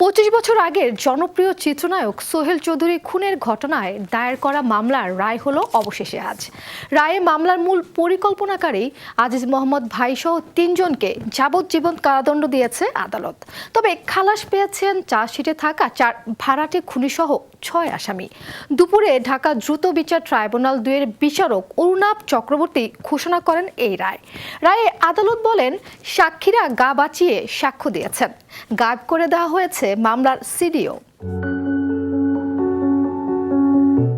পঁচিশ বছর আগের জনপ্রিয় চিত্রনায়ক সোহেল চৌধুরী খুনের ঘটনায় দায়ের করা মামলার রায় হলো অবশেষে আজ। রায়ে মামলার মূল পরিকল্পনাকারী আজিজ মোহাম্মদ ভাইসহ তিনজনকে যাবজ্জীবন কারাদণ্ড দিয়েছে আদালত। তবে খালাস পেয়েছেন চার্জশিটে থাকা চার ভাড়াটে খুনিসহ ছয় আসামি। দুপুরে ঢাকা দ্রুত বিচার ট্রাইব্যুনাল দুয়ের বিচারক অরুণাভ চক্রবর্তী ঘোষণা করেন এই রায়। রায়ে আদালত বলেন, সাক্ষীরা গা বাঁচিয়ে সাক্ষ্য দিয়েছেন। গায়েব করে দেওয়া হয়েছে মামলার সিডিও।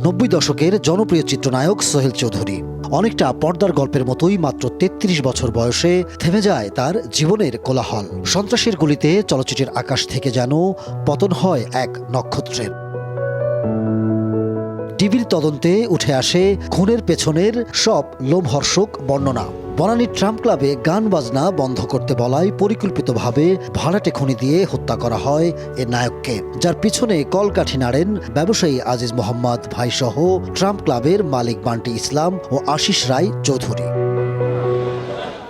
নব্বই দশকের জনপ্রিয় চিত্রনায়ক সোহেল চৌধুরী। অনেকটা পর্দার গল্পের মতোই মাত্র ৩৩ বছর বয়সে থেমে যায় তার জীবনের কোলাহল। সন্ত্রাসের গুলিতে চলচ্চিত্রের আকাশ থেকে যেন পতন হয় এক নক্ষত্রের টিভির তদন্তে উঠে আসে খুনের পেছনের সব লোমহর্ষক বর্ণনা। বনানী ট্রাম্প ক্লাবে গান বাজনা বন্ধ করতে বলায় পরিকল্পিতভাবে ভাড়াটে খনি দিয়ে হত্যা করা হয় এ নায়ককে। যার পিছনে কলকাঠি নাড়েন ব্যবসায়ী আজিজ মোহাম্মদ, ভাইসহ ট্রাম্প ক্লাবের মালিক বান্টি ইসলাম ও আশিস রায় চৌধুরী।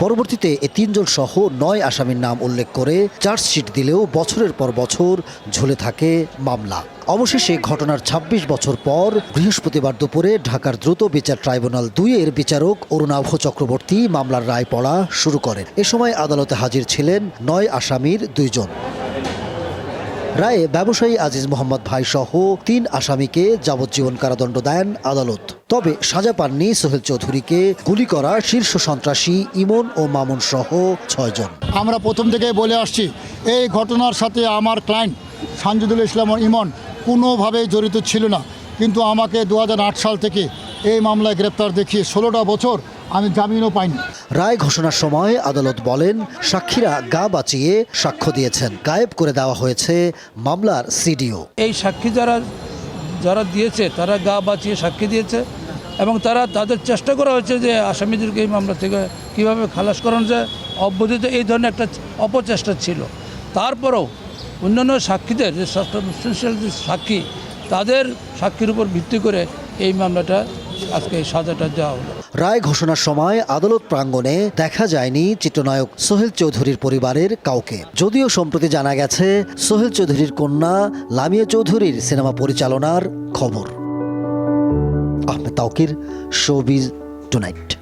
পরবর্তীতে এ তিনজন সহ নয় আসামির নাম উল্লেখ করে চার্জশিট দিলেও বছরের পর বছর ঝুলে থাকে মামলা। অবশেষে ঘটনার ২৬ বছর পর বৃহস্পতিবার দুপুরে ঢাকার দ্রুত বিচার ট্রাইব্যুনাল দুইয়ের বিচারক অরুণাভ চক্রবর্তী মামলার রায় পড়া শুরু করেন। এ সময় আদালতে হাজির ছিলেন নয় আসামির দুইজন। রায়ে ব্যবসায়ী আজিজ মোহাম্মদ ভাই সহ তিন আসামিকে যাবজ্জীবন কারাদণ্ড দেন আদালত। তবে সাজা পাননি সোহেল চৌধুরীকে, গুলি করা শীর্ষ সন্ত্রাসী ইমন ও মামুন সহ ছয়জন আমরা প্রথম থেকে বলে আসছি, এই ঘটনার সাথে আমার ক্লায়েন্ট সানজিদুল ইসলাম ইমন কোনোভাবেই জড়িত ছিল না। কিন্তু আমাকে দু হাজার আট সাল থেকে এই মামলায় গ্রেপ্তার দেখিয়ে ষোলোটা বছর আমি জামিনও পাইনি। রায় ঘোষণার সময় আদালত বলেন সাক্ষীরা গা বাঁচিয়ে সাক্ষ্য দিয়েছেন। গায়েব করে দেওয়া হয়েছে মামলার সিডিও। এই সাক্ষী যারা যারা দিয়েছে তারা গা বাঁচিয়ে সাক্ষী দিয়েছে এবং তারা তাদের চেষ্টা করা হয়েছে যে আসামিদেরকে এই মামলা থেকে কীভাবে খালাস করানো যায়। অব্যধিত এই ধরনের একটা অপচেষ্টা ছিল। তারপরেও অন্যান্য সাক্ষীদের যে যে সাক্ষী তাদের সাক্ষীর উপর ভিত্তি করে এই মামলাটা আজকে সাজাটা দেওয়া হলো। রায় ঘোষণার সময় আদালত প্রাঙ্গণে দেখা যায়নি চিত্রনায়ক সোহেল চৌধুরীর পরিবারের কাউকে। যদিও সম্প্রতি জানা গেছে, সোহেল চৌধুরীর কন্যা লামিয়া চৌধুরীর সিনেমা পরিচালনার খবর। Ahmed Taukir, showbiz tonight.